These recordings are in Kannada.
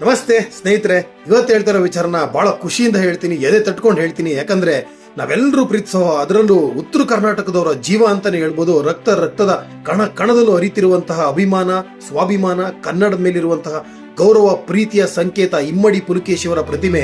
ನಮಸ್ತೆ, ಸ್ನೇಹಿತರೆ. ಇವತ್ತು ಹೇಳ್ತಿರೋ ವಿಚಾರನ ಬಹಳ ಖುಷಿಯಿಂದ ಹೇಳ್ತೀನಿ, ಎದೆ ತಟ್ಕೊಂಡು ಹೇಳ್ತೀನಿ. ಯಾಕಂದ್ರೆ ನಾವೆಲ್ಲರೂ ಪ್ರೀತಿಸೋ ಅದರಲ್ಲೂ ಉತ್ತರ ಕರ್ನಾಟಕದವರ ಜೀವ ಅಂತಾನೆ ಹೇಳ್ಬೋದು, ರಕ್ತ ರಕ್ತದ ಕಣ ಕಣದಲ್ಲೂ ಅರಿತಿರುವಂತಹ ಅಭಿಮಾನ, ಸ್ವಾಭಿಮಾನ, ಕನ್ನಡದ ಮೇಲಿರುವಂತಹ ಗೌರವ, ಪ್ರೀತಿಯ ಸಂಕೇತ ಇಮ್ಮಡಿ ಪುಲಕೇಶಿಯವರ ಪ್ರತಿಮೆ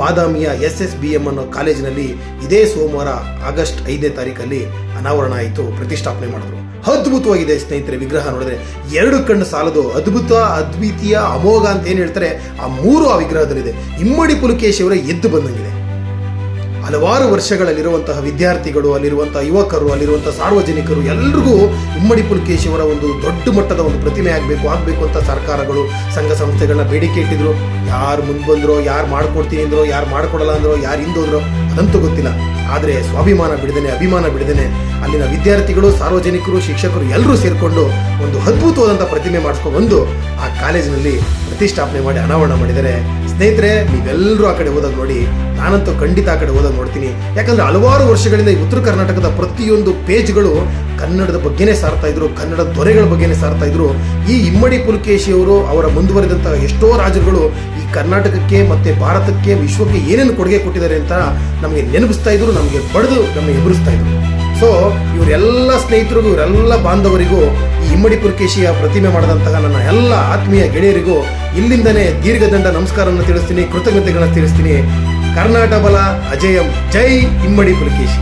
ಬಾದಾಮಿಯ ಎಸ್ ಎಸ್ ಬಿ ಎಂ ಅನ್ನೋ ಕಾಲೇಜಿನಲ್ಲಿ ಇದೇ ಸೋಮವಾರ ಆಗಸ್ಟ್ ಐದನೇ ತಾರೀಕಲ್ಲಿ ಅನಾವರಣ ಆಯಿತು, ಪ್ರತಿಷ್ಠಾಪನೆ ಮಾಡಿದ್ರು. ಅದ್ಭುತವಾಗಿದೆ ಸ್ನೇಹಿತರೆ, ವಿಗ್ರಹ ನೋಡಿದ್ರೆ. ಎರಡು ಕಣ್ಣು ಸಾಲದು ಅದ್ಭುತ, ಅದ್ವಿತೀಯ, ಅಮೋಘ ಅಂತ ಏನು ಹೇಳ್ತಾರೆ, ಆ ಮೂರು ಆ ವಿಗ್ರಹದಲ್ಲಿದೆ. ಇಮ್ಮಡಿ ಪುಲಕೇಶಿಯವರ ಎದ್ದು ಬಂದಂಗಿದೆ. ಹಲವಾರು ವರ್ಷಗಳಲ್ಲಿರುವಂತಹ ವಿದ್ಯಾರ್ಥಿಗಳು, ಅಲ್ಲಿರುವಂತಹ ಯುವಕರು, ಅಲ್ಲಿರುವಂತಹ ಸಾರ್ವಜನಿಕರು ಎಲ್ರಿಗೂ ಇಮ್ಮಡಿ ಪುಲ್ಕೇಶಿಯವರ ಒಂದು ದೊಡ್ಡ ಮಟ್ಟದ ಒಂದು ಪ್ರತಿಮೆ ಆಗಬೇಕು ಆಗಬೇಕು ಅಂತ ಸರ್ಕಾರಗಳು, ಸಂಘ ಸಂಸ್ಥೆಗಳನ್ನ ಬೇಡಿಕೆ ಇಟ್ಟಿದ್ರು. ಯಾರು ಮುಂದೆ ಬಂದ್ರೋ ಯಾರು ಮಾಡ್ಕೊಡ್ತೀನಿ ಅಂದ್ರೋ, ಯಾರು ಮಾಡ್ಕೊಡಲ್ಲ ಅಂದ್ರೋ, ಯಾರು ಹಿಂದೋದ್ರೋ, ಅದಂತೂ ಗೊತ್ತಿಲ್ಲ. ಆದರೆ ಸ್ವಾಭಿಮಾನ ಬಿಡದೇನೆ, ಅಭಿಮಾನ ಬಿಡದೇನೆ, ಅಲ್ಲಿನ ವಿದ್ಯಾರ್ಥಿಗಳು, ಸಾರ್ವಜನಿಕರು, ಶಿಕ್ಷಕರು ಎಲ್ಲರೂ ಸೇರಿಕೊಂಡು ಒಂದು ಅದ್ಭುತವಾದಂಥ ಪ್ರತಿಮೆ ಮಾಡಿಸ್ಕೊಂಡು ಬಂದು ಆ ಕಾಲೇಜಿನಲ್ಲಿ ಪ್ರತಿಷ್ಠಾಪನೆ ಮಾಡಿ ಅನಾವರಣ ಮಾಡಿದ್ದಾರೆ. ಸ್ನೇಹಿತರೆ ನೀವೆಲ್ಲರೂ ಆ ಕಡೆ ಹೋದಾಗ ನೋಡಿ, ನಾನಂತೂ ಖಂಡಿತ ಆ ಕಡೆ ಹೋದಾಗ ನೋಡ್ತೀನಿ. ಯಾಕಂದ್ರೆ ಹಲವಾರು ವರ್ಷಗಳಿಂದ ಉತ್ತರ ಕರ್ನಾಟಕದ ಪ್ರತಿಯೊಂದು ಪೇಜ್ಗಳು ಕನ್ನಡದ ಬಗ್ಗೆನೇ ಸಾರ್ತಾ ಇದ್ರು, ಕನ್ನಡ ದೊರೆಗಳ ಬಗ್ಗೆನೇ ಸಾರ್ತಾ ಇದ್ರು. ಈ ಇಮ್ಮಡಿ ಪುಲಕೇಶಿಯವರು ಅವರ ಮುಂದುವರೆದಂತಹ ಎಷ್ಟೋ ರಾಜರುಗಳು ಈ ಕರ್ನಾಟಕಕ್ಕೆ ಮತ್ತೆ ಭಾರತಕ್ಕೆ, ವಿಶ್ವಕ್ಕೆ ಏನೇನು ಕೊಡುಗೆ ಕೊಟ್ಟಿದ್ದಾರೆ ಅಂತ ನಮಗೆ ನೆನಪಿಸ್ತಾ ಇದ್ರು, ನಮಗೆ ಬಡಿದು ನಮಗೆ ಎದುರಿಸ್ತಾ ಇದ್ರು. ಸೊ ಇವರೆಲ್ಲ ಸ್ನೇಹಿತರಿಗೂ ಇವರೆಲ್ಲ ಬಾಂಧವರಿಗೂ ಈ ಇಮ್ಮಡಿ ಪುರ್ಕೇಶಿಯ ಪ್ರತಿಮೆ ಮಾಡಿದಂತಹ ನನ್ನ ಎಲ್ಲ ಆತ್ಮೀಯ ಗೆಳೆಯರಿಗೂ ಇಲ್ಲಿಂದನೇ ದೀರ್ಘದಂಡ ನಮಸ್ಕಾರವನ್ನು ತಿಳಿಸ್ತೀನಿ, ಕೃತಜ್ಞತೆಗಳನ್ನು ತಿಳಿಸ್ತೀನಿ. ಕರ್ನಾಟಕ ಬಲ, ಅಜಯಂ. ಜೈ ಇಮ್ಮಡಿ ಪುಲಕೇಶಿ